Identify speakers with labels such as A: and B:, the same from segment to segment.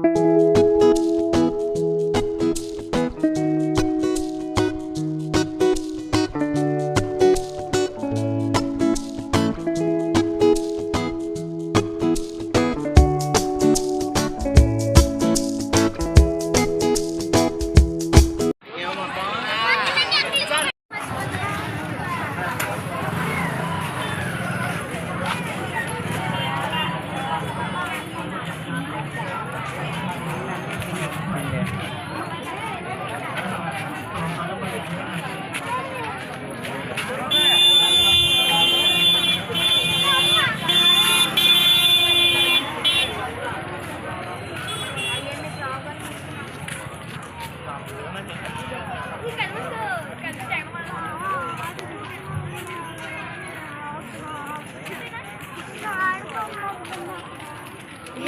A: Thank you.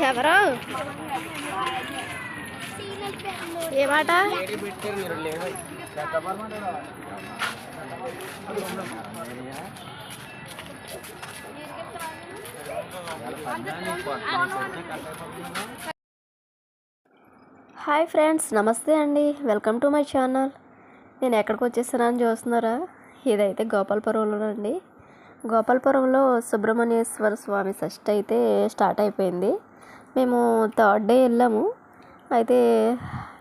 A: ఎవరు? ఏమాట hi friends నమస్తే అండి. Welcome to my channel. నేను ఎక్కడికి వచ్చేసానని చూస్తున్నారా? ఇదైతే గోపాలపురంలో అండి. గోపాలపురంలో సుబ్రహ్మణ్యేశ్వర స్వామి షష్ఠి అయితే స్టార్ట్ అయిపోయింది. మేము థర్డ్ డే వెళ్ళాము. అయితే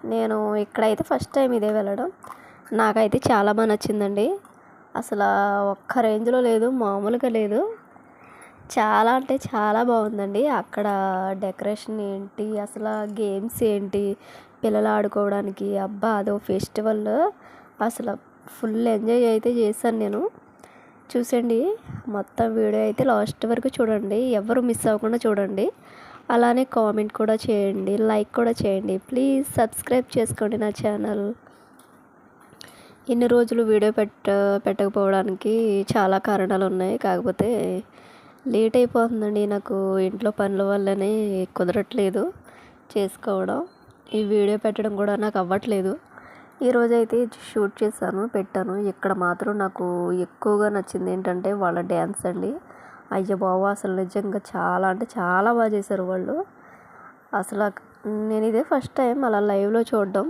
A: నేను ఇక్కడైతే ఫస్ట్ టైం ఇదే వెళ్ళడం. నాకైతే చాలా బాగా నచ్చిందండి. అసలు ఒక్క రేంజ్లో లేదు మామూలుగా లేదు. చాలా అంటే చాలా బాగుందండి. అక్కడ డెకరేషన్ ఏంటి అసలు గేమ్స్ ఏంటి పిల్లలు ఆడుకోవడానికి. అబ్బా అదో ఫెస్టివల్. అసలు ఫుల్ ఎంజాయ్ అయితే చేశాను నేను. చూసండి మొత్తం వీడియో అయితే లాస్ట్ వరకు చూడండి. ఎవరు మిస్ అవ్వకుండా చూడండి. అలానే కామెంట్ కూడా చేయండి లైక్ కూడా చేయండి. ప్లీజ్ సబ్స్క్రైబ్ చేసుకోండి నా ఛానల్. ఇన్ని రోజులు వీడియో పెట్ట పెట్టకపోవడానికి చాలా కారణాలు ఉన్నాయి. కాకపోతే లేట్ అయిపోతుందండి నాకు ఇంట్లో పనుల వల్లనే కుదరట్లేదు చేసుకోవడం. ఈ వీడియో పెట్టడం కూడా నాకు అవ్వట్లేదు. ఈరోజైతే షూట్ చేశాను పెట్టాను. ఇక్కడ మాత్రం నాకు ఎక్కువగా నచ్చింది ఏంటంటే వాళ్ళ డ్యాన్స్ అండి. అయ్య బాబు అసలు నిజంగా చాలా అంటే చాలా బాగా చేశారు వాళ్ళు. అసలు నేను ఇదే ఫస్ట్ టైం అలా లైవ్లో చూడడం.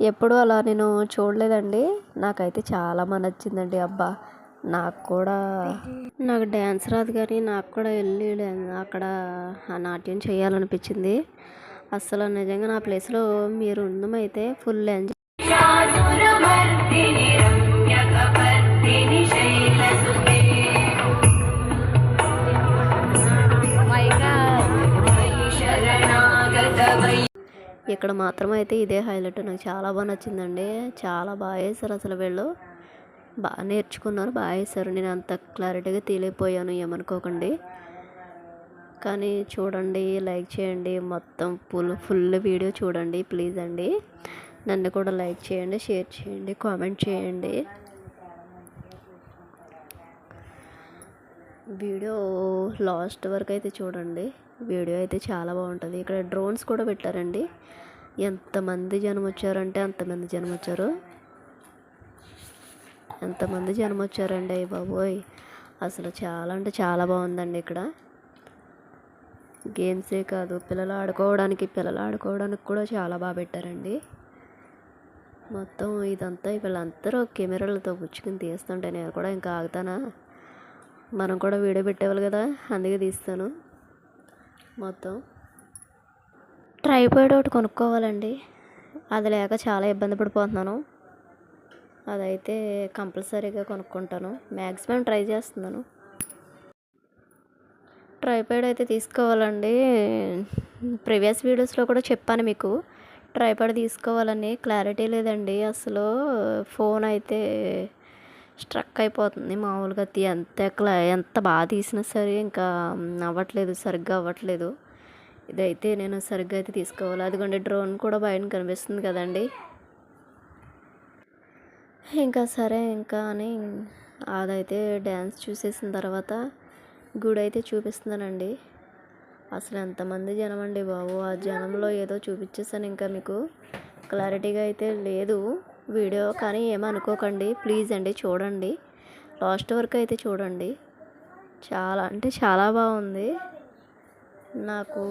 A: ఎప్పుడూ అలా నేను చూడలేదండి. నాకైతే చాలా బాగా నచ్చిందండి అబ్బా. నాకు కూడా నాకు డ్యాన్స్ రాదు కానీ నాకు కూడా వెళ్ళి అక్కడ ఆ నాట్యం చేయాలనిపించింది. అసలు నిజంగా నా ప్లేస్లో మీరు ఉన్నమైతే ఫుల్ ఎంజాయ్ ఇక్కడ మాత్రం అయితే ఇదే హైలైట్. నాకు చాలా బాగా నచ్చిందండి. చాలా బాగా వేశారు అసలు వీళ్ళు. బాగా నేర్చుకున్నారు బాగా వేశారు నేను అంత క్లారిటీగా తీలేకపోయాను ఏమనుకోకండి. కానీ చూడండి లైక్ చేయండి. మొత్తం ఫుల్ ఫుల్ వీడియో చూడండి ప్లీజ్ అండి. నన్ను కూడా లైక్ చేయండి షేర్ చేయండి కామెంట్ చేయండి. వీడియో లాస్ట్ వరకు అయితే చూడండి. వీడియో అయితే చాలా బాగుంటుంది. ఇక్కడ డ్రోన్స్ కూడా పెట్టారండి. ఎంతమంది జనం వచ్చారంటే అంతమంది జనం వచ్చారు. ఎంతమంది జనం వచ్చారండి అయ్యి బాబోయ్. అసలు చాలా అంటే చాలా బాగుందండి ఇక్కడ. గేమ్సే కాదు పిల్లలు ఆడుకోవడానికి పిల్లలు ఆడుకోవడానికి కూడా చాలా బాగా పెట్టారండి. మొత్తం ఇదంతా వీళ్ళందరూ కెమెరాలతో పుచ్చుకుని తీస్తుంటే నేను కూడా ఇంకా ఆగుతానా? మనం కూడా వీడియో పెట్టేవాళ్ళు కదా అందుకే తీస్తాను. మొత్తం. ట్రైపాడ్ ఒకటి కొనుక్కోవాలండి. అది లేక చాలా ఇబ్బంది పడిపోతున్నాను. అదైతే కంపల్సరీగా కొనుక్కుంటాను. మ్యాక్సిమం ట్రై చేస్తున్నాను. ట్రైపాడ్ అయితే తీసుకోవాలండి. ప్రీవియస్ వీడియోస్లో కూడా చెప్పాను మీకు. ట్రైపాడ్ తీసుకోవాలని క్లారిటీ లేదండి. అసలు ఫోన్ అయితే స్ట్రక్ అయిపోతుంది మామూలుగా తీ- ఎంత క్లా ఎంత బాగా తీసినా సరే ఇంకా అవ్వట్లేదు సరిగ్గా అవ్వట్లేదు. ఇదైతే నేను సరిగ్గా అయితే తీసుకోవాలి. అదిగోండి డ్రోన్ కూడా బయట కనిపిస్తుంది కదండి. ఇంకా సరే ఇంకా అని అదైతే డ్యాన్స్ చూసేసిన తర్వాత గుడి అయితే చూపిస్తున్నానండి. అసలు ఎంతమంది జనం అండి బాబు. ఆ జనంలో ఏదో చూపించేసాను ఇంకా మీకు. క్లారిటీగా అయితే లేదు. వీడియో కానీ ఏమనుకోకండి. ప్లీజ్ అండి చూడండి. లాస్ట్ వరకు అయితే చూడండి. చాలా అంటే చాలా బాగుంది. నాకు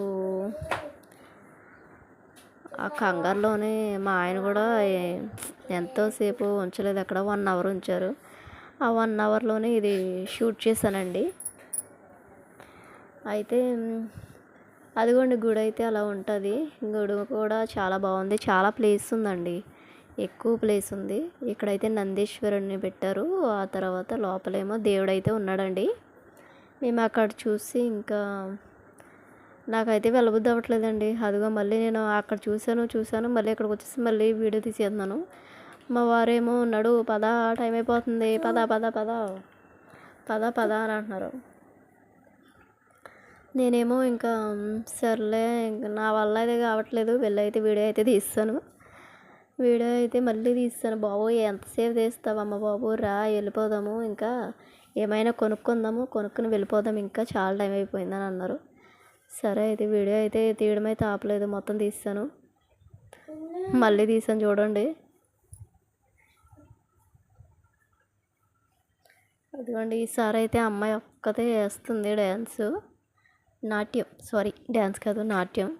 A: ఆ కంగారులోనే మా ఆయన కూడా ఎంతోసేపు ఉంచలేదు. అక్కడ వన్ అవర్ ఉంచారు. ఆ వన్ అవర్లోనే ఇది షూట్ చేశానండి. అయితే అదిగోండి గుడి అయితే అలా ఉంటుంది. గుడి కూడా చాలా బాగుంది. చాలా ప్లేస్ ఉందండి. ఎక్కువ ప్లేస్ ఉంది. ఇక్కడైతే నందీశ్వరుడిని పెట్టారు. ఆ తర్వాత లోపలేమో దేవుడైతే ఉన్నాడండి. మేము అక్కడ చూసి ఇంకా నాకైతే వెళ్ళబుద్ధి అవ్వట్లేదండి అదిగో మళ్ళీ నేను అక్కడ చూశాను చూశాను. మళ్ళీ ఇక్కడికి వచ్చేసి మళ్ళీ వీడియో తీసేస్తున్నాను. మా వారేమో ఉన్నాడు. పద టైం అయిపోతుంది. పద పద పద. పద పద అని అంటున్నారు. నేనేమో ఇంకా సర్లే ఇంకా నా వల్ల అయితే కావట్లేదు. వెళ్ళి అయితే వీడియో అయితే తీస్తాను. వీడియో అయితే మళ్ళీ తీస్తాను. బాబు ఎంతసేపు తీస్తావమ్మ బాబు రా వెళ్ళిపోదాము. ఇంకా ఏమైనా కొనుక్కుందాము. కొనుక్కుని వెళ్ళిపోదాం. ఇంకా చాలా టైం అయిపోయిందని అన్నారు. సరే అయితే వీడియో అయితే తీయడం అయితే ఆపలేదు. మొత్తం తీస్తాను. మళ్ళీ తీసాను చూడండి. అదిగోండి ఈసారి అయితే అమ్మాయి ఒక్కతే వేస్తుంది డ్యాన్స్. నాట్యం. సారీ డ్యాన్స్ కాదు నాట్యం.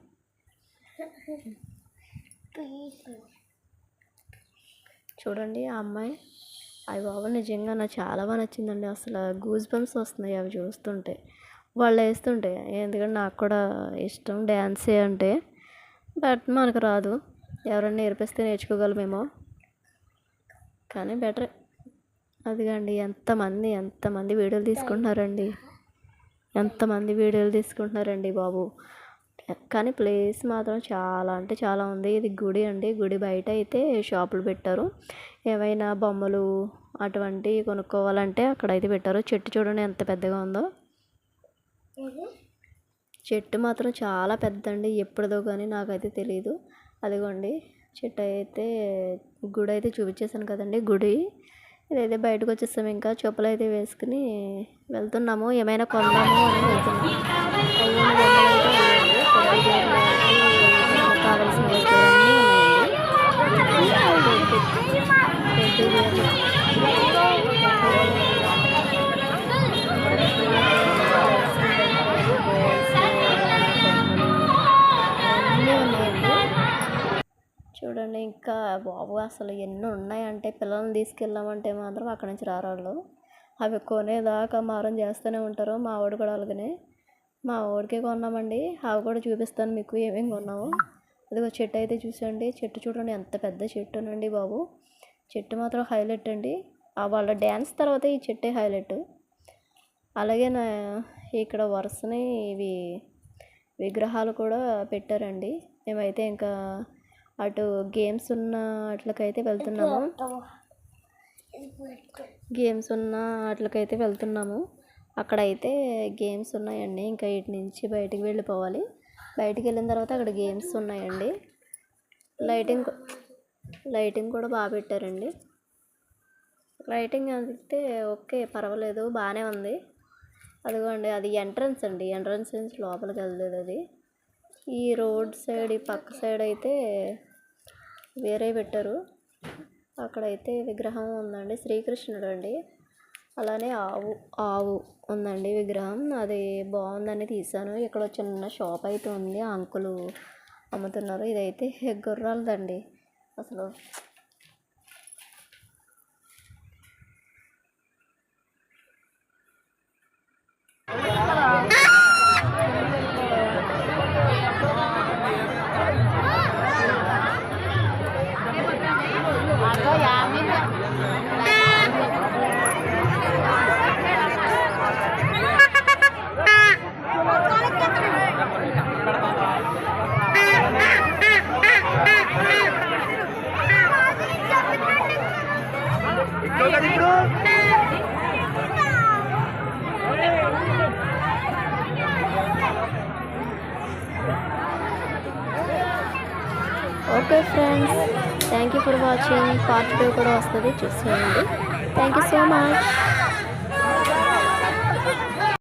A: చూడండి ఆ అమ్మాయి. అవి బాబు నిజంగా నాకు చాలా బాగా నచ్చిందండి. అసలు గూస్ బంప్స్ వస్తున్నాయి అవి చూస్తుంటే. వాళ్ళు వేస్తుంటే. ఎందుకంటే నాకు కూడా ఇష్టం డ్యాన్స్ అంటే. బట్ మనకు రాదు. ఎవరైనా నేర్పిస్తే నేర్చుకోగలమేమో. కానీ బెటర్. అదిగండి ఎంతమంది ఎంతమంది వీడియోలు తీసుకుంటున్నారండి. ఎంతమంది వీడియోలు తీసుకుంటున్నారండి బాబు. కానీ ప్లేస్ మాత్రం చాలా అంటే చాలా ఉంది. ఇది గుడి అండి. గుడి బయట అయితే షాపులు పెట్టారు. ఏవైనా బొమ్మలు అటువంటివి కొనుక్కోవాలంటే అక్కడైతే పెట్టారు. చెట్టు చూడండి ఎంత పెద్దగా ఉందో. చెట్టు మాత్రం చాలా పెద్ద అండి ఎప్పుడుదో కానీ నాకైతే తెలియదు అదిగోండి. చెట్టు అయితే గుడి అయితే చూపించేసాను కదండి. గుడి. ఇదైతే బయటకు వచ్చేస్తాము ఇంకా. చెప్పులు అయితే వేసుకుని వెళ్తున్నాము. ఏమైనా కొందాము అని వెళ్తున్నాము అయ్యో వస్తువులన్నీ అన్నీ చూడండి ఇంకా బాబు అసలు ఎన్ని ఉన్నాయంటే పిల్లల్ని తీసుకెళ్ళామంటే మాత్రం అక్కడి నుంచి రారాళ్ళు. అవి కొనేదాకా మారం చేస్తూనే ఉంటారు మా వాడు కూడా అలాగనే. మా వాడికే కొన్నామండి. అవి కూడా చూపిస్తాను మీకు ఏమేమి కొన్నాము అదిగో చెట్టు అయితే చూసండి. చెట్టు చూడండి ఎంత పెద్ద చెట్టునండి బాబు. చెట్టు మాత్రం హైలైట్ అండి. ఆ వాళ్ళ డ్యాన్స్ తర్వాత ఈ చెట్టే హైలైట్. అలాగే నా ఇక్కడ వరుసనే ఇవి విగ్రహాలు కూడా పెట్టారండి. మేమైతే ఇంకా అటు గేమ్స్ ఉన్న వాటికైతే వెళ్తున్నాము. గేమ్స్ ఉన్న వాటికైతే వెళ్తున్నాము. అక్కడైతే గేమ్స్ ఉన్నాయండి. ఇంకా ఇటు నుంచి బయటికి వెళ్ళిపోవాలి. బయటికి వెళ్ళిన తర్వాత అక్కడ గేమ్స్ ఉన్నాయండి. లైటింగ్ లైటింగ్ కూడా బాగా పెట్టారండి. లైటింగ్ అయితే ఓకే పర్వాలేదు బాగానే ఉంది. అదిగోండి అది ఎంట్రన్స్ అండి. ఎంట్రన్స్ నుంచి లోపలికి వెళ్ళలేదు అది. ఈ రోడ్ సైడ్ ఈ పక్క సైడ్ అయితే వేరే పెట్టారు. అక్కడైతే విగ్రహం ఉందండి. శ్రీకృష్ణుడు అండి. అలానే ఆవు ఆవు ఉందండి విగ్రహం. అది బాగుందని తీసాను ఇక్కడ చిన్న షాప్ అయితే ఉంది. ఆ అంకులు అమ్ముతున్నారు. ఇదైతే గుర్రాలదండి. అసలు ఫర్ వాచింగ్ పార్ట్ టూ కూడా వస్తుంది. చూసేయండి. Thank you so much